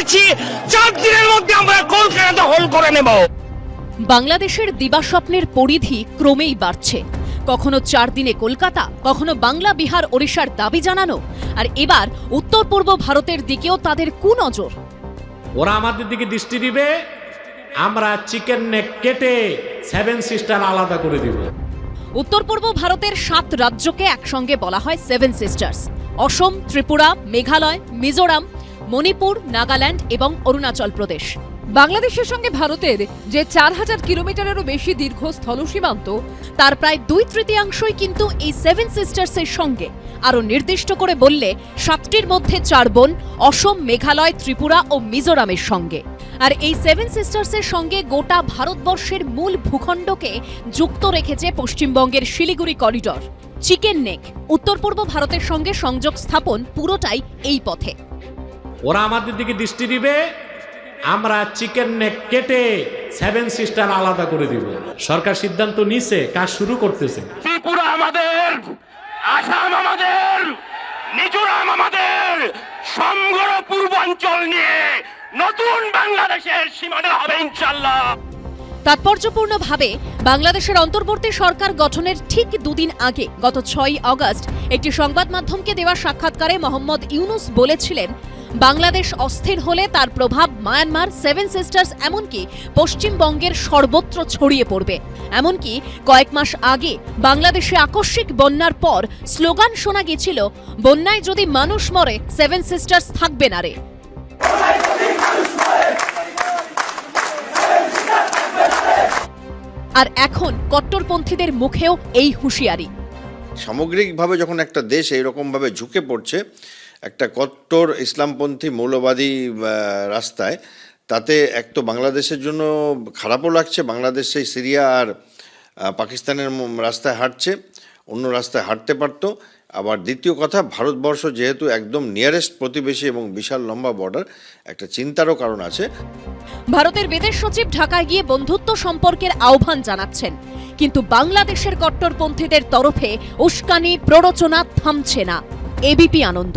বলেছি চার দিনের মধ্যে আমরা কলকাতা দখল করে নেব। বাংলাদেশের দিবাস্বপ্নের পরিধি ক্রমেই বাড়ছে। কখনো চার দিনে কলকাতা কখনো বাংলা বিহার ওড়িশার দাবি জানানো আর এবার উত্তর পূর্ব ভারতের দিকেও তাদের কুনজর। ওরা আমাদের দিকে দৃষ্টি দিবে আমরা চিকেন নেক কেটে সেভেন সিস্টার আলাদা করে দিব। উত্তর পূর্ব ভারতের সাত রাজ্যকে একসঙ্গে বলা হয় সেভেন সিস্টার্স অসম ত্রিপুরা মেঘালয় মিজোরাম মণিপুর, নাগাল্যান্ড এবং অরুণাচল প্রদেশ। বাংলাদেশের সঙ্গে ভারতের যে চার হাজার কিলোমিটারেরও বেশি দীর্ঘ স্থল সীমান্ত তার প্রায় দুই তৃতীয়াংশই কিন্তু এই সেভেন সিস্টার্সের সঙ্গে। আরও নির্দিষ্ট করে বললে, সাতটির মধ্যে চার বোন অসম, মেঘালয়, ত্রিপুরা ও মিজোরামের সঙ্গে। আর এই সেভেন সিস্টার্সের সঙ্গে গোটা ভারতবর্ষের মূল ভূখণ্ডকে যুক্ত রেখেছে পশ্চিমবঙ্গের শিলিগুড়ি করিডর চিকেন নেক উত্তর পূর্ব ভারতের সঙ্গে সংযোগ স্থাপন পুরোটাই এই পথে। ওরা আমাদের দিকে দৃষ্টি দিবে আমরা চিকেন নেক কেটে সেভেন সিস্টার আলাদা করে দিব। সরকার সিদ্ধান্ত নিছে কাজ শুরু করতেছে। ত্রিপুরা আমাদের আসাম আমাদের মিজোরাম আমাদের সমগ্র পূর্বাঞ্চল নিয়ে নতুন বাংলাদেশের সীমানা হবে ইনশাল্লাহ তাৎপর্যপূর্ণভাবে বাংলাদেশের অন্তর্বর্তী সরকার গঠনের ঠিক দুদিন আগে গত ছয়ই আগস্ট একটি সংবাদ মাধ্যমকে দেওয়া সাক্ষাৎকারে মোহাম্মদ ইউনুস বলেছিলেন বাংলাদেশ অস্থির হলে তার প্রভাব মায়ানমার সেভেন সিস্টার্স এমনকি পশ্চিমবঙ্গের সর্বত্র ছড়িয়ে পড়বে। এমনকি কয়েক মাস আগে বাংলাদেশে আকস্মিক বন্যার পর স্লোগান শোনা গেছিল, বন্যায় যদি মানুষ মরে সেভেন সিস্টার্স থাকবে না রে। আর এখন কট্টরপন্থীদের মুখেও এই হুঁশিয়ারি। সামগ্রিকভাবে যখন একটা দেশ এইরকমভাবে ঝুঁকে পড়ছে একটা কট্টর ইসলামপন্থী মৌলবাদী রাস্তায়, তাতে এক তো বাংলাদেশের জন্য খারাপও লাগছে, বাংলাদেশ সিরিয়া আর পাকিস্তানের রাস্তায় হাঁটছে, অন্য রাস্তায় হাঁটতে পারতো। আবার দ্বিতীয় কথা, ভারতবর্ষ যেহেতু একদম নিয়ারেস্ট প্রতিবেশী এবং বিশাল লম্বা বর্ডার একটা চিন্তারও কারণ আছে। ভারতের বিদেশ সচিব ঢাকায় গিয়ে বন্ধুত্ব সম্পর্কের আহ্বান জানাচ্ছেন। কিন্তু বাংলাদেশের কট্টরপন্থীদের তরফে উস্কানি, প্ররোচনা থামছে না। এবিপি আনন্দ।